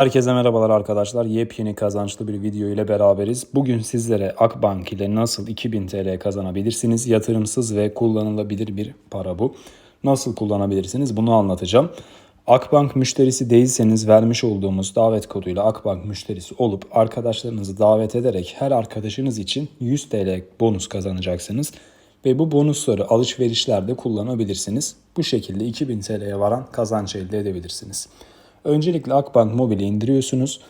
Herkese merhabalar arkadaşlar. Yepyeni kazançlı bir video ile beraberiz. Bugün sizlere Akbank ile nasıl 2000 TL kazanabilirsiniz? Yatırımsız ve kullanılabilir bir para bu. Nasıl kullanabilirsiniz bunu anlatacağım. Akbank müşterisi değilseniz vermiş olduğumuz davet koduyla Akbank müşterisi olup arkadaşlarınızı davet ederek her arkadaşınız için 100 TL bonus kazanacaksınız. Ve bu bonusları alışverişlerde kullanabilirsiniz. Bu şekilde 2000 TL'ye varan kazanç elde edebilirsiniz. Öncelikle Akbank Mobil'i indiriyorsunuz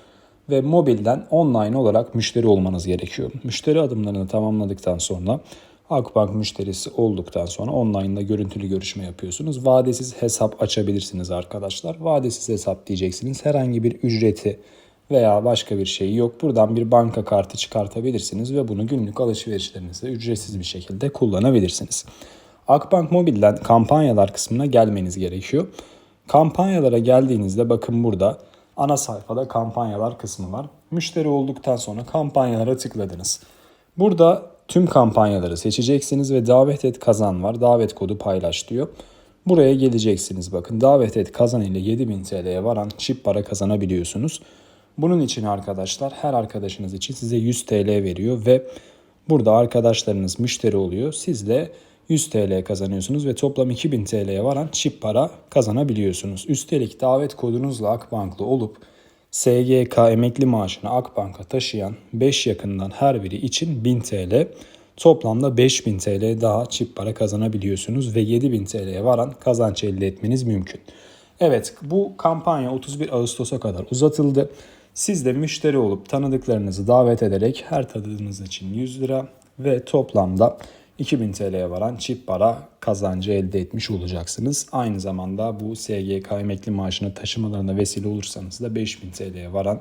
ve mobilden online olarak müşteri olmanız gerekiyor. Müşteri adımlarını tamamladıktan sonra Akbank müşterisi olduktan sonra online'da görüntülü görüşme yapıyorsunuz. Vadesiz hesap açabilirsiniz arkadaşlar. Vadesiz hesap diyeceksiniz. Herhangi bir ücreti veya başka bir şey yok. Buradan bir banka kartı çıkartabilirsiniz ve bunu günlük alışverişlerinizde ücretsiz bir şekilde kullanabilirsiniz. Akbank Mobil'den kampanyalar kısmına gelmeniz gerekiyor. Kampanyalara geldiğinizde bakın burada ana sayfada kampanyalar kısmı var. Müşteri olduktan sonra kampanyalara tıkladınız. Burada tüm kampanyaları seçeceksiniz ve davet et kazan var. Davet kodu paylaş diyor. Buraya geleceksiniz bakın. Davet et kazan ile 7000 TL'ye varan çip para kazanabiliyorsunuz. Bunun için arkadaşlar her arkadaşınız için size 100 TL veriyor ve burada arkadaşlarınız müşteri oluyor. Siz de 100 TL kazanıyorsunuz ve toplam 2000 TL'ye varan çip para kazanabiliyorsunuz. Üstelik davet kodunuzla Akbank'lı olup SGK emekli maaşını Akbank'a taşıyan 5 yakından her biri için 1000 TL, toplamda 5000 TL daha çip para kazanabiliyorsunuz ve 7000 TL'ye varan kazanç elde etmeniz mümkün. Evet bu kampanya 31 Ağustos'a kadar uzatıldı. Siz de müşteri olup tanıdıklarınızı davet ederek her tanıdığınız için 100 lira ve toplamda 2000 TL'ye varan çift para kazancı elde etmiş olacaksınız. Aynı zamanda bu SGK emekli maaşını taşımalarına vesile olursanız da 5000 TL'ye varan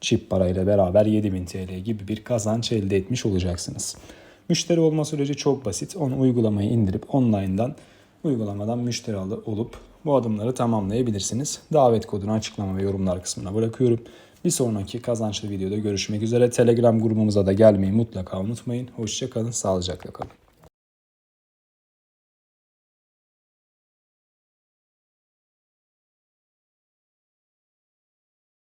çift parayla beraber 7000 TL gibi bir kazanç elde etmiş olacaksınız. Müşteri olma süreci çok basit. Onu uygulamayı indirip online'dan uygulamadan müşteri olup bu adımları tamamlayabilirsiniz. Davet kodunu açıklama ve yorumlar kısmına bırakıyorum. Bir sonraki kazançlı videoda görüşmek üzere. Telegram grubumuza da gelmeyi mutlaka unutmayın. Hoşçakalın, sağlıcakla kalın.